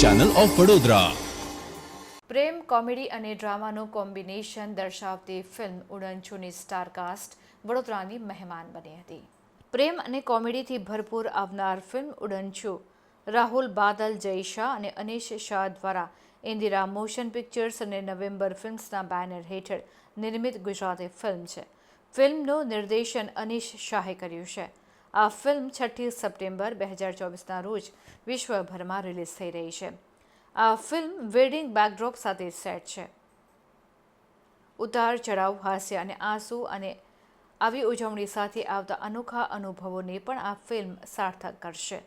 Channel of Vadodara પ્રેમ, comedy અને ડ્રામાનું કોમ્બિનેશન દર્શાવતી ફિલ્મ ઉડનછુની સ્ટારકાસ્ટ વડોદરાની મહેમાન બની હતી. પ્રેમ અને કોમેડીથી ભરપૂર આવનાર ફિલ્મ ઉડનછુ. રાહુલ બાદલ જય શાહ અને અનિશ શાહ દ્વારા ઇન્દિરા મોશન પિક્ચર્સ અને નવેમ્બર ફિલ્મ્સના બેનર હેઠળ નિર્મિત ગુજરાતી ફિલ્મ છે. ફિલ્મનું નિર્દેશન અનિશ શાહે કર્યું છે. આ ફિલ્મ છઠ્ઠી સપ્ટેમ્બર બે હજાર ચોવીસના રોજ વિશ્વભરમાં રિલીઝ થઈ રહી છે. આ ફિલ્મ વેડિંગ બેકડ્રોપ સાથે સેટ છે. ઉતાર ચઢાવ, હાસ્ય અને આંસુ અને આવી ઉજવણી સાથે આવતા અનોખા અનુભવોને પણ આ ફિલ્મ સાર્થક કરશે.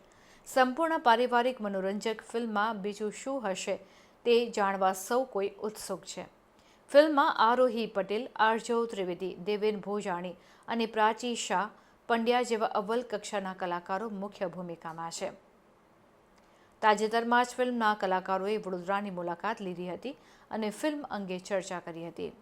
સંપૂર્ણ પારિવારિક મનોરંજક ફિલ્મમાં બીજું શું હશે તે જાણવા સૌ કોઈ ઉત્સુક છે. ફિલ્મમાં આરોહી પટેલ, આરજવ ત્રિવેદી, દેવેન ભોજાણી અને પ્રાચી શાહ પંડ્યા જેવા અવ્વલ કક્ષાના કલાકારો મુખ્ય ભૂમિકામાં છે. તાજેતરમાં જ ફિલ્મના કલાકારોએ વડોદરાની મુલાકાત લીધી હતી અને ફિલ્મ અંગે ચર્ચા કરી હતી.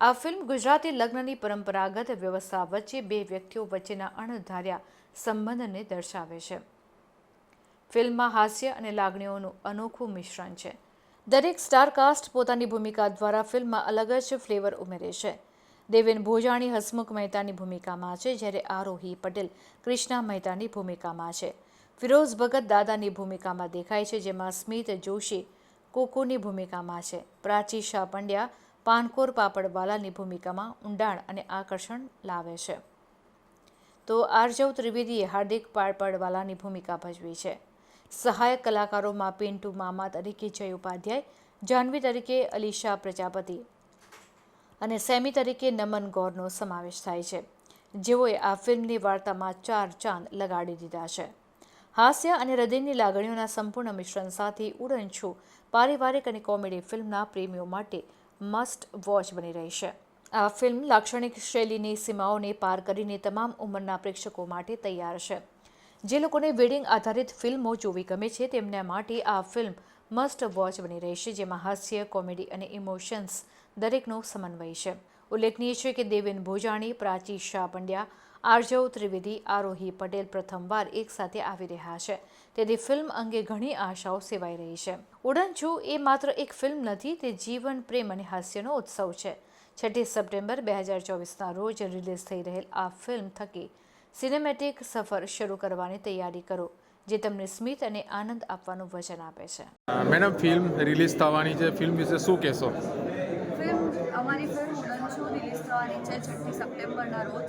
આ ફિલ્મ ગુજરાતી લગ્નની પરંપરાગત વ્યવસ્થા વચ્ચે બે વ્યક્તિઓ વચ્ચેના અણધાર્યા સંબંધને દર્શાવે છે. ફિલ્મમાં હાસ્ય અને લાગણીઓનું અનોખું મિશ્રણ છે. દરેક સ્ટારકાસ્ટ પોતાની ભૂમિકા દ્વારા ફિલ્મમાં અલગ જ ફ્લેવર ઉમેરે છે. દેવેન ભોજાણી હસમુખ મહેતાની ભૂમિકામાં છે, જ્યારે આરોહી પટેલ કૃષ્ણા મહેતાની ભૂમિકામાં છે. ફિરોઝ ભગત દાદાની ભૂમિકામાં દેખાય છે, જેમાં સ્મિત જોશી કોકોની ભૂમિકામાં છે. પ્રાચી શાહ પંડ્યા પાનકોર પાપડવાલાની ભૂમિકામાં ઊંડાણ અને આકર્ષણ લાવે છે. તો આરજવ ત્રિવેદીએ હાર્દિક પાપડવાલાની ભૂમિકા ભજવી છે. સહાયક કલાકારોમાં પિન્ટુ મામા તરીકે જય ઉપાધ્યાય જાહ્નવી તરીકે અલીશા પ્રજાપતિ અને સેમી તરીકે નમન ગૌરનો સમાવેશ થાય છે. જેઓએ આ ફિલ્મની વાર્તામાં ચાર ચાંદ લગાડી દીધા છે. હાસ્ય અને હૃદયની લાગણીઓના સંપૂર્ણ મિશ્રણ સાથે ઉડન પારિવારિક અને કોમેડી ફિલ્મના પ્રેમીઓ માટે મસ્ટ વોચ બની રહી છે. આ ફિલ્મ લાક્ષણિક શૈલીની સીમાઓને પાર કરીને તમામ ઉંમરના પ્રેક્ષકો માટે તૈયાર છે. જે લોકોને વેડિંગ આધારિત ફિલ્મો જોવી ગમે છે, તેમના માટે આ ફિલ્મ મસ્ટ વોચ બની રહેશે જેમાં હાસ્ય, કોમેડી અને ઇમોશન્સ દરેકનો સમન્વય છે. ઉલ્લેખનીય છે કે દેવેન ભોજાણી, પ્રાચી શાહ પંડ્યા, આરજવ ત્રિવેદી, આરોહી પટેલ પ્રથમવાર એકસાથે આવી રહ્યા છે. તેથી ફિલ્મ અંગે ઘણી આશાઓ સેવાઈ રહી છે. ઉડન છું એ માત્ર એક ફિલ્મ નથી, તે જીવન, પ્રેમ અને હાસ્યનો ઉત્સવ છે. છઠ્ઠી સપ્ટેમ્બર બે હજાર ચોવીસના રોજ રિલીઝ થઈ રહેલ આ ફિલ્મ થકી સિનેમેટિક સફર શરૂ કરવાની તૈયારી કરો, જે તમને સ્મિત અને આનંદ આપવાનું વચન આપે છે. મેડમ, ફિલ્મ રિલીઝ થવાની છે. ફિલ્મ વિશે શું કહેશો? ફિલ્મ અમારી ફિલ્મ ઉડન છું રિલીઝ થવાની છે છઠ્ઠી સપ્ટેમ્બરના રોજ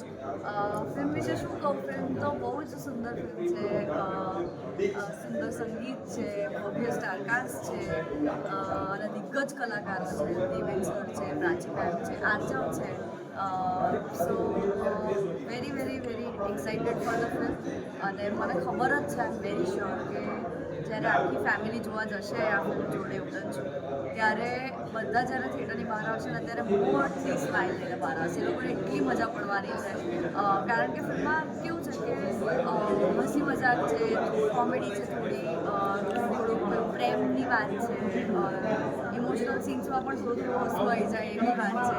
ફિલ્મ વિશે શું કહું ફિલ્મ તો બહુ જ સુંદર ફિલ્મ છે સુંદર સંગીત છે ભવ્ય સ્ટારકાસ્ટ છે અને દિગ્ગજ કલાકારો છે દેવેન સર છે પ્રાચી મેમ છે આર્જવ છે so very very very excited for the film અને મને ખબર જ છે આઈ વેરી શ્યોર કે જ્યારે આખી ફેમિલી જોવા જશે, આ ફિલ્મ જોડે ઉડન છું ત્યારે બધા જ્યારે થિયેટરની બહાર આવશે ને ત્યારે મોટલી સ્માઇલ લઈને બહાર આવશે. એ લોકોને એટલી મજા પડવાની છે. કારણ કે ફિલ્મમાં કેવું છે કે હસી મજાક છે કોમેડી છે થોડી થોડુંક પ્રેમની વાત છે ઇમોશનલ સીન્સમાં પણ થોડું થોડું હસવું આવી જાય એવી વાત છે.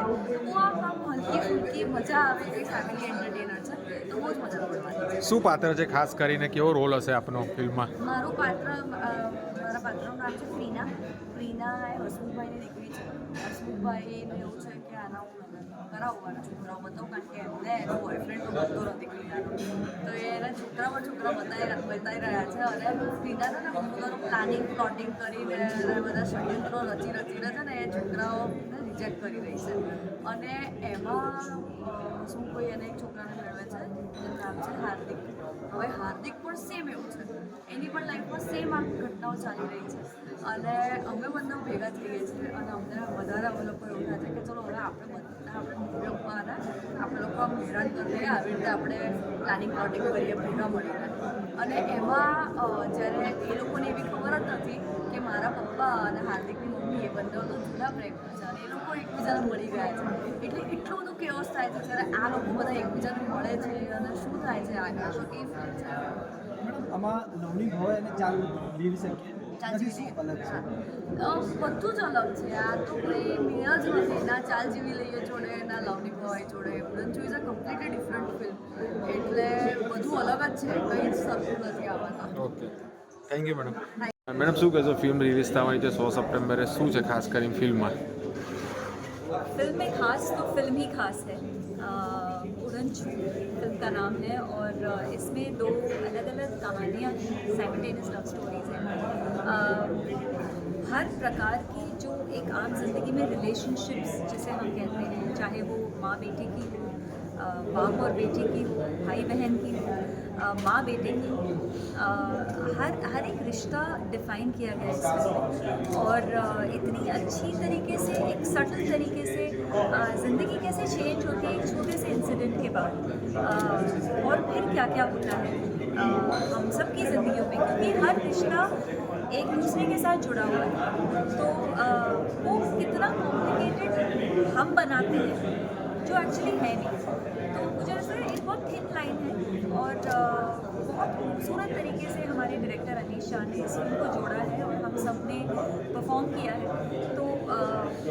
તો આમ આમ હલકી ફૂલકી મજા આવે એ ફેમિલી એન્ટરટેનર છે તો બહુ જ મજા પડવાની છે. શું પાત્ર છે ખાસ કરીને? કેવો રોલ હશે આપનો ફિલ્મમાં? મારું પાત્ર મારા પાત્રનું નામ છે પ્રીના પ્રીના એ હસમુખભાઈની દીકરી છે હસમુખભાઈને એવું છે કે આના હું લગ્ન કરાવું અને છોકરાઓ બતાવું કારણ કે એમને એનો બોયફ્રેન્ડ તો બનતો નથી પ્રીનાનો તો એ એના છોકરા પર છોકરા બતાવી બતાવી રહ્યા છે અને પ્રીનાનો ને બધું પ્લાનિંગ પ્લોટિંગ કરીને બધા ષડયંત્રો રચી રચીને છે ને એ છોકરાઓને રિજેક્ટ કરી રહી છે અને એમાં શું કોઈ એને એક છોકરાને મેળવે છે જેનું નામ છે હાર્દિક હવે હાર્દિક પણ સેમ એવું છે એની પણ લાઈફમાં સેમ આ ઘટનાઓ ચાલી રહી છે. અને અમે બધા ભેગા થઈએ છીએ અને અમને વધારે અમે લોકો એવું થાય છે કે ચલો હવે આપણે બધા આપણે મૂવીઓમાં આપણે લોકો આમ હેરાન કરીએ આવી રીતે આપણે પ્લાનિંગ પ્લોટિંગ કરીએ, ભેગા મળીને. અને એમાં જ્યારે એ લોકોને એવી ખબર જ નથી કે મારા પપ્પા અને હાર્દિકની મમ્મી એ બંને તો જુદા પ્રેક્ટ છે એ લોકો એકબીજાને મળી ગયા છે. એટલે એટલું બધું કેવસ થાય છે, જ્યારે આ લોકો બધા એકબીજાને મળે છે અને શું થાય છે આગળ, તો એ ફિલ્મ છે આમાં લવણી હોય અને ચાલ લીડ શકીએ. બધું જ અલગ છે. આ તો કોઈ મેળ જ નથી. ના ચાલ જીવી લઈએ જોડે ના લવની હોય જોડે. પરંતુ is a completely different film એટલે બધું અલગ જ છે. કંઈ જ સરખું નથી આવતા. Okay. Thank you madam madam શું કહેશો? ફિલ્મ રિલીઝ થવાની છે સો સપ્ટેમ્બરે શું છે ખાસ કરીને ફિલ્મમાં ફિલ્મ ખાસ તો ફિલ્મ ખાસ છે. छू फ़िल्म का नाम है और इसमें दो अलग अलग कहानियाँ साइमल्टेनियस लव स्टोरीज हैं। हर प्रकार की जो एक आम ज़िंदगी में रिलेशनशिप्स जिसे हम कहते हैं, चाहे वो माँ बेटे की हो बाप और बेटे की हो भाई बहन की हो माँ बेटे की हर हर एक रिश्ता डिफाइन किया गया है और इतनी अच्छी तरीके से, एक सटल तरीके से ज़िंदगी कैसे चेंज होती है, एक छोटे से इंसिडेंट के बाद। और फिर क्या क्या होता है? हम सब की ज़िंदगियों में, क्योंकि हर रिश्ता एक दूसरे के साथ जुड़ा हुआ है। तो वो कितना कॉम्प्लिकेटेड हम बनाते हैं, जो एक्चुअली है नहीं। तो मुझे ऐसा है एक बहुत थिन लाइन है और बहुत खूबसूरत तरीके से हमारे डायरेक्टर अनीश शाह ने इस फ़िल्म को जोड़ा है और हम सबने परफॉर्म किया है। तो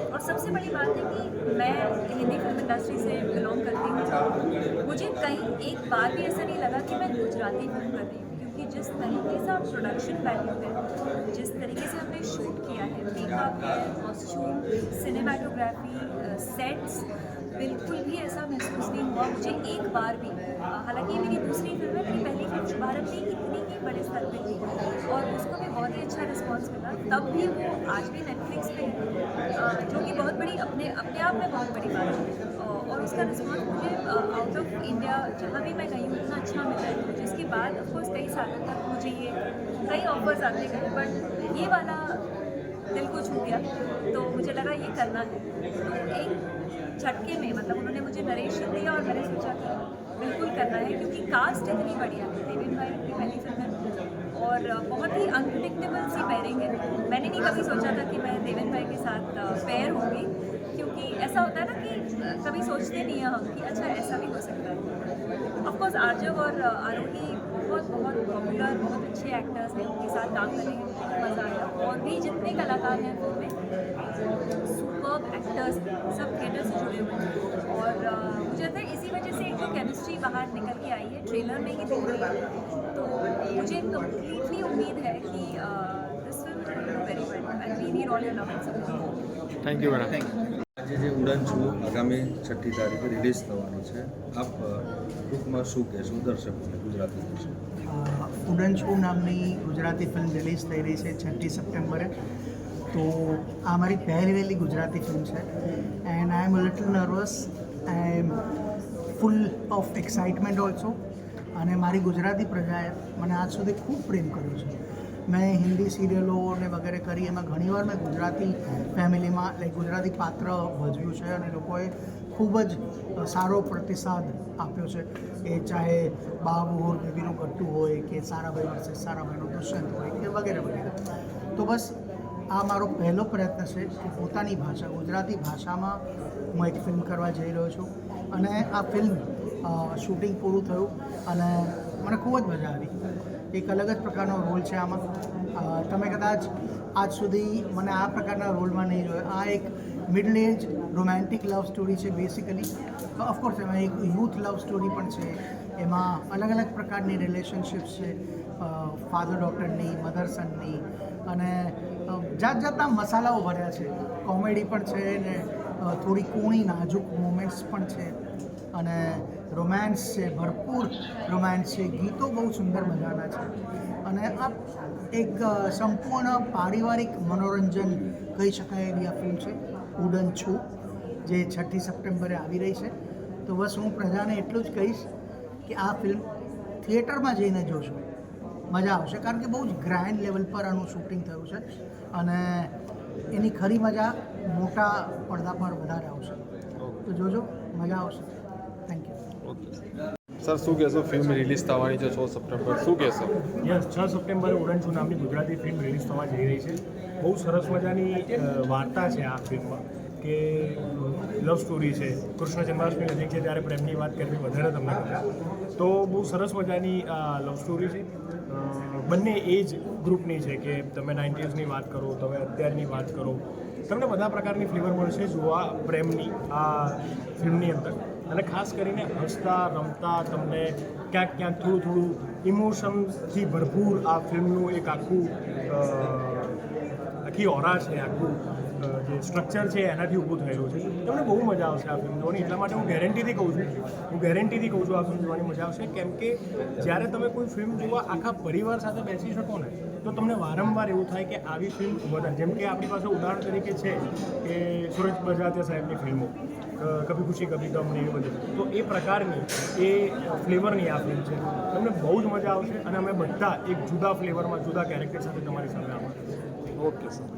और सबसे बड़ी बात है कि मैं हिंदी फ़िल्म इंडस्ट्री से बिलोंग करती हूँ। मुझे कहीं एक बार भी ऐसा नहीं लगा कि मैं गुजराती फ़िल्म कर रही हूँ, क्योंकि जिस तरीके से आप प्रोडक्शन वैल्यू है जिस तरीके से हमने शूट किया है मेकअप है कॉस्ट्यूम सिनेमाटोग्राफी सेट्स बिल्कुल भी ऐसा महसूस नहीं हुआ। मुझे एक बार भी, हालाँकि ये मेरी दूसरी फ़िल्म है मेरी पहली फ़िल्म भारत में इतनी ही बड़े स्तर पे थी और उसको भी बहुत ही अच्छा रिस्पॉन्स मिला। तब भी वो आज भी नेटफ्लिक्स पे जो कि बहुत बड़ी अपने अपने आप में बहुत बड़ी बात है। और उसका रिस्पॉन्स मुझे आउट ऑफ़ इंडिया जहाँ भी मैं गई हूँ, उतना अच्छा मिला है। जिसके बाद ऑफकोर्स कई सालों तक मुझे ये, कई ऑफर्स आते गए बट ये वाला दिल को छू गया। तो मुझे लगा ये करना है। तो एक झटके में मतलब उन्होंने मुझे नरेशन दिया और मैंने सोचा कि बिल्कुल करना है, क्योंकि कास्ट इतनी बढ़िया है देवेन भाई की पहली फ़िल्म और बहुत ही अनप्रडिक्टेबल सी पेयरिंग है। मैंने नहीं कभी सोचा था कि मैं देवेन भाई के साथ पेयर होंगी, क्योंकि ऐसा होता है ना कि कभी सोचते नहीं हैं हम कि अच्छा ऐसा भी हो सकता है। ऑफकोर्स आर्जव और uh, आरोही बहुत बहुत पॉपुलर बहुत अच्छे एक्टर्स हैं उनके साथ काम करने में मज़ा आया। और भी जितने कलाकार हैं वो में सुपर एक्टर्स सब थिएटर से जुड़े हुए हैं। और uh, मुझे लगता है इसी वजह से एक जो केमिस्ट्री बाहर निकल के आई है ट्रेलर में ही दिख रही है। तो मुझे कम्प्लीटली उम्मीद है कि this film very well and we need all your love thank you madam thank you આજે જે ઉડાન છું, આગામી છઠ્ઠી તારીખે રિલીઝ થવાનું છે. આપ ટૂંકમાં શું કહેશો? દર્શકોને? ગુજરાતી દર્શકો. ઉડન છુ નામની ગુજરાતી ફિલ્મ રિલીઝ થઈ રહી છે છઠ્ઠી સપ્ટેમ્બરે. તો આ મારી પહેલી ગુજરાતી ફિલ્મ છે. And I am little nervous I am full of excitement also અને મારી ગુજરાતી પ્રજાએ મને આજ સુધી ખૂબ પ્રેમ કર્યો છે. મેં હિન્દી સિરિયલો ને વગેરે કરી, એમાં ઘણીવાર મેં ગુજરાતી ફેમિલીમાં લાઈક ગુજરાતી પાત્ર ભજવ્યું છે અને લોકોએ ખૂબ જ સારો પ્રતિસાદ આપ્યો છે એ ચાહે બાબુ હોય, બેબીનું કટ્ટુ હોય, કે સારાભાઈ વર્સેસ સારાભાઈનો દુષ્યંત હોય, કે વગેરે વગેરે. તો બસ, આ મારો પહેલો પ્રયત્ન છે કે પોતાની ભાષા, ગુજરાતી ભાષામાં હું એક ફિલ્મ કરવા જઈ રહ્યો છું. અને આ ફિલ્મ શૂટિંગ પૂરું થયું અને મને ખૂબ જ મજા આવી. એક અલગ જ પ્રકારનો રોલ છે આમાં. તમે કદાચ આજ સુધી મને આ પ્રકારના રોલમાં નહીં જોયો. આ એક middle age romantic love story છે બેસિકલી ઓફકોર્સ એમાં એક યુથ લવ સ્ટોરી પણ છે. એમાં અલગ અલગ પ્રકારની રિલેશનશિપ્સ છે. ફાધર ડૉક્ટરની મધર સનની અને જાત જાતના મસાલાઓ ભર્યા છે. કોમેડી પણ છે ને થોડી કૂણી, નાજુક મોમેન્ટ્સ પણ છે. અને રોમાન્સ છે, ભરપૂર રોમાન્સ છે, ગીતો બહુ સુંદર મજાના છે. અને આ એક સંપૂર્ણ પારિવારિક મનોરંજન કહી શકાય એવી આ ફિલ્મ છે ઉડન છું જે છઠ્ઠી સપ્ટેમ્બરે આવી રહી છે. તો બસ હું પ્રજાને એટલું જ કહીશ કે આ ફિલ્મ થિયેટરમાં જઈને જોશો મજા આવશે, કારણ કે બહુ જ ગ્રાન્ડ લેવલ પર આનું શૂટિંગ થયું છે. અને એની ખરી મજા મોટા પડદા પર વધારે આવશે. તો જોજો, મજા આવશે. યુ સર, શું કહેશો? ફિલ્મ રિલીઝ થવાની છે છ સપ્ટેમ્બર. શું કહેશો? યસ, છ સપ્ટેમ્બરે ઉડન છું નામની ગુજરાતી ફિલ્મ રિલીઝ થવા જઈ રહી છે. બહુ સરસ મજાની વાર્તા છે આ ફિલ્મમાં કે લવ સ્ટોરી છે. કૃષ્ણ જન્માષ્ટમી નજીક છે ત્યારે પ્રેમની વાત કરવી વધારે તમને ગમે. તો બહુ સરસ મજાની લવ સ્ટોરી છે. બંને એજ ગ્રુપની છે કે તમે નાઇન્ટીઝની વાત કરો, તમે અત્યારની વાત કરો. તમને બધા પ્રકારની ફ્લેવર મળશે જોવા પ્રેમની આ ફિલ્મની અંદર. અને ખાસ કરીને હસતા, રમતા, તમને ક્યાંક ક્યાંક થોડું થોડું ઇમોશનથી ભરપૂર આ ફિલ્મનું એક આખું આખી ઓરા છે, આખું. જે સ્ટ્રક્ચર છે એનાથી ઊભું થયેલું છે. તમને બહુ મજા આવશે આ ફિલ્મ જોવાની, એટલા માટે હું ગેરંટીથી કહું છું. હું ગેરંટીથી કહું છું આ ફિલ્મ જોવાની મજા આવશે, કેમ કે જ્યારે તમે કોઈ ફિલ્મ જોવા આખા પરિવાર સાથે બેસી શકો ને, તો તમને વારંવાર એવું થાય કે આવી ફિલ્મ વધારે. જેમ કે આપણી પાસે ઉદાહરણ તરીકે છે કે સુરજ બજાતિયા સાહેબની ફિલ્મો કભી ખુશી, કભી ગમ ને એ બધું. તો એ પ્રકારની એ ફ્લેવરની આ ફિલ્મ છે. તમને બહુ જ મજા આવશે અને અમે બધા એક જુદા ફ્લેવરમાં જુદા કેરેક્ટર સાથે તમારી સામે આવશે ઓકે સર